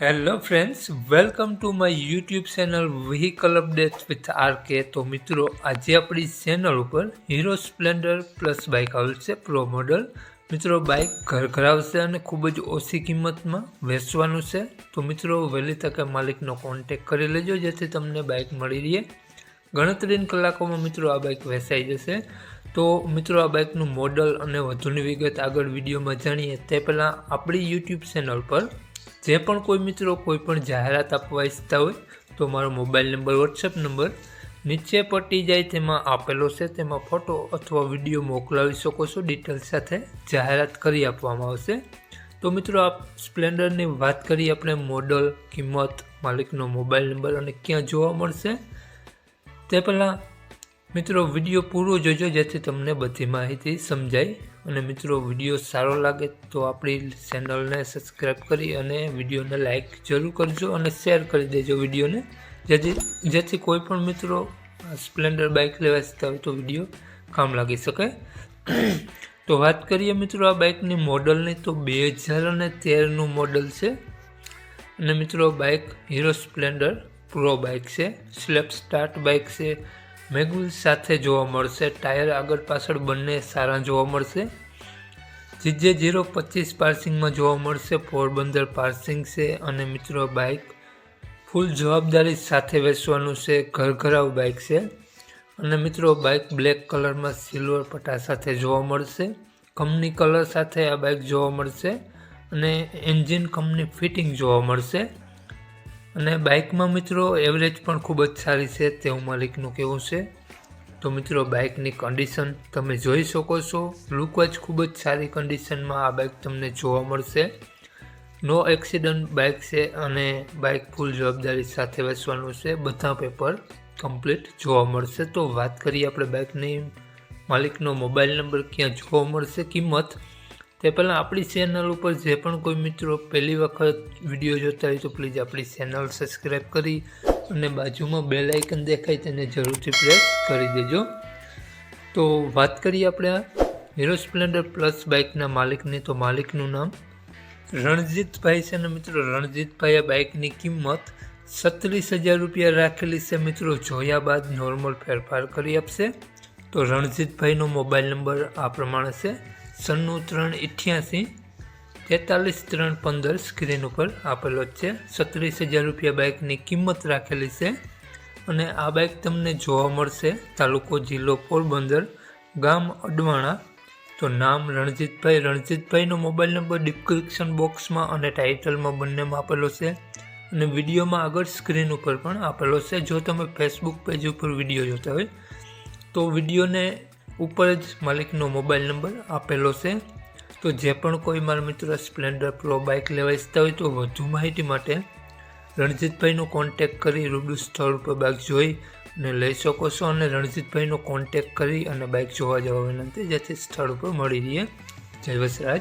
Hello friends welcome to my YouTube channel vehicle update with R K તો મિત્રો, આજે આપણી ચેનલ ઉપર હીરો સ્પ્લેન્ડર પ્લસ બાઇક આવેલ છે પ્રો મોડલ મિત્રો બાઇક ઘર ઘર આવશે અને ખૂબ જ ઓછી કિંમતમાં વેચવાનું છે. તો મિત્રો, વહેલી તકે માલિકનો કોન્ટેક કરી લેજો, જેથી તમને બાઇક મળી રહે. ગણતરીની કલાકોમાં મિત્રો, આ બાઇક વેચાઈ જશે. તો મિત્રો, આ બાઇકનું મોડલ અને વધુની વિગત આગળ વિડીયોમાં જાણીએ. તે પહેલાં આપણી યુટ્યુબ ચેનલ પર જે પણ કોઈ મિત્રો કોઈ પણ જાહેરાત આપવા ઈચ્છતા હોય, તો મારો મોબાઈલ નંબર, વોટ્સએપ નંબર નીચે પટી જાય તેમાં આપેલો છે. તેમાં ફોટો અથવા વીડિયો મોકલાવી શકો છો. ડિટેલ સાથે જાહેરાત કરી આપવામાં આવશે. તો મિત્રો આ સ્પ્લેન્ડરની વાત કરીએ આપણે મોડલ, કિંમત, માલિકનો મોબાઈલ નંબર અને ક્યાં જોવા મળશે. તે પહેલાં મિત્રો, વીડિયો પૂરો જોજો જેથી તમને બધી માહિતી સમજાય અને મિત્રો, વીડિયો સારો લાગે તો આપણી ચેનલને સબસ્ક્રાઈબ કરી અને વિડીયોને લાઇક જરૂર કરજો અને શેર કરી દેજો વિડીયોને. જેથી જેથી કોઈ પણ મિત્રો સ્પ્લેન્ડર બાઇક લેવા ઇચ્છતા હોય તો વીડિયો કામ લાગી શકે. તો વાત કરીએ મિત્રો, આ બાઇકની મોડલની તો બે હજાર અને તેરનું મોડલ છે. અને મિત્રો bike Hero Splendor pro bike છે. સ્લેપ સ્ટાર્ટ બાઇક છે. મેગવિલ સાથે જોવા મળશે. ટાયર આગળ પાછળ બંને સારા જોવા મળશે. જીજે જીરો પચીસ પાર્સિંગમાં જોવા મળશે. પોરબંદર પાર્સિંગ છે અને મિત્રો બાઇક ફૂલ જવાબદારી સાથે વેચવાનું છે. ઘરઘરાવ બાઇક છે. અને મિત્રો બાઇક બ્લેક કલરમાં સિલ્વર પટ્ટા સાથે જોવા મળશે. કંપની કલર સાથે આ બાઇક જોવા મળશે. અને એન્જિન કંપની ફિટિંગ જોવા મળશે. અને બાઇકમાં મિત્રો એવરેજ પણ ખૂબ જ સારી છે તેવું માલિકનું કહેવું છે. તો મિત્રો, બાઇકની કન્ડિશન તમે જોઈ શકો છો. લુક જ ખૂબ જ સારી કન્ડિશનમાં આ બાઇક તમને જોવા મળશે. નો એક્સિડન્ટ બાઇક છે અને બાઇક ફૂલ જવાબદારી સાથે વેચવાનું છે. બધા પેપર કમ્પ્લીટ જોવા મળશે. તો વાત કરીએ આપણે બાઇકની. માલિકનો મોબાઈલ નંબર ક્યાં જોવા મળશે, કિંમત? તે પહેલાં આપણી ચેનલ ઉપર જે પણ કોઈ મિત્રો પહેલી વખત વીડિયો જોતા હોય તો પ્લીઝ આપણી ચેનલ સબસ્ક્રાઈબ કરી અને બાજુમાં બે લાઇકન દેખાય તેને જરૂરથી પ્રેસ કરી દેજો. તો વાત કરીએ આપણે હીરો સ્પ્લેન્ડર પ્લસ બાઇકના માલિકની. તો માલિકનું નામ રણજીતભાઈ છે ને મિત્રો રણજીતભાઈએ બાઇકની કિંમત છત્રીસ હજાર રૂપિયા રાખેલી છે મિત્રો. જોયા બાદ નોર્મલ ફેરફાર કરી આપશે. તો રણજીતભાઈનો મોબાઈલ નંબર આ પ્રમાણે છે. સન્નું ત્રણ ઇઠ્યાસી, તેતાલીસ ત્રણ પંદર સ્ક્રીન ઉપર આપેલો જ છે. છત્રીસ હજાર રૂપિયા બાઇકની કિંમત રાખેલી છે અને આ બાઇક તમને જોવા મળશે. તાલુકો જિલ્લો પોરબંદર, ગામ અડવાણા. તો નામ રણજીતભાઈ. રણજીતભાઈનો મોબાઈલ નંબર ડિસ્ક્રિપ્શન બોક્સમાં અને ટાઇટલમાં બંનેમાં આપેલો છે. અને વિડીયોમાં આગળ સ્ક્રીન ઉપર પણ આપેલો છે. જો તમે ફેસબુક પેજ ઉપર વીડિયો જોતા હોય, તો વિડીયોને ઉપર જ માલિકનો મોબાઈલ નંબર આપેલો છે. તો જે પણ કોઈ મારા મિત્રો સ્પ્લેન્ડર પ્રો બાઇક લેવા ઈચ્છતા હોય તો વધુ માહિતી માટે રણજીતભાઈનો કોન્ટેક કરી રૂબરૂ સ્થળ ઉપર બાઇક જોઈ અને લઈ શકો છો અને રણજીતભાઈનો કોન્ટેક કરી અને બાઇક જોવા જવા વિનંતી. જેથી સ્થળ ઉપર મળી રહીએ. જય વસરાજ.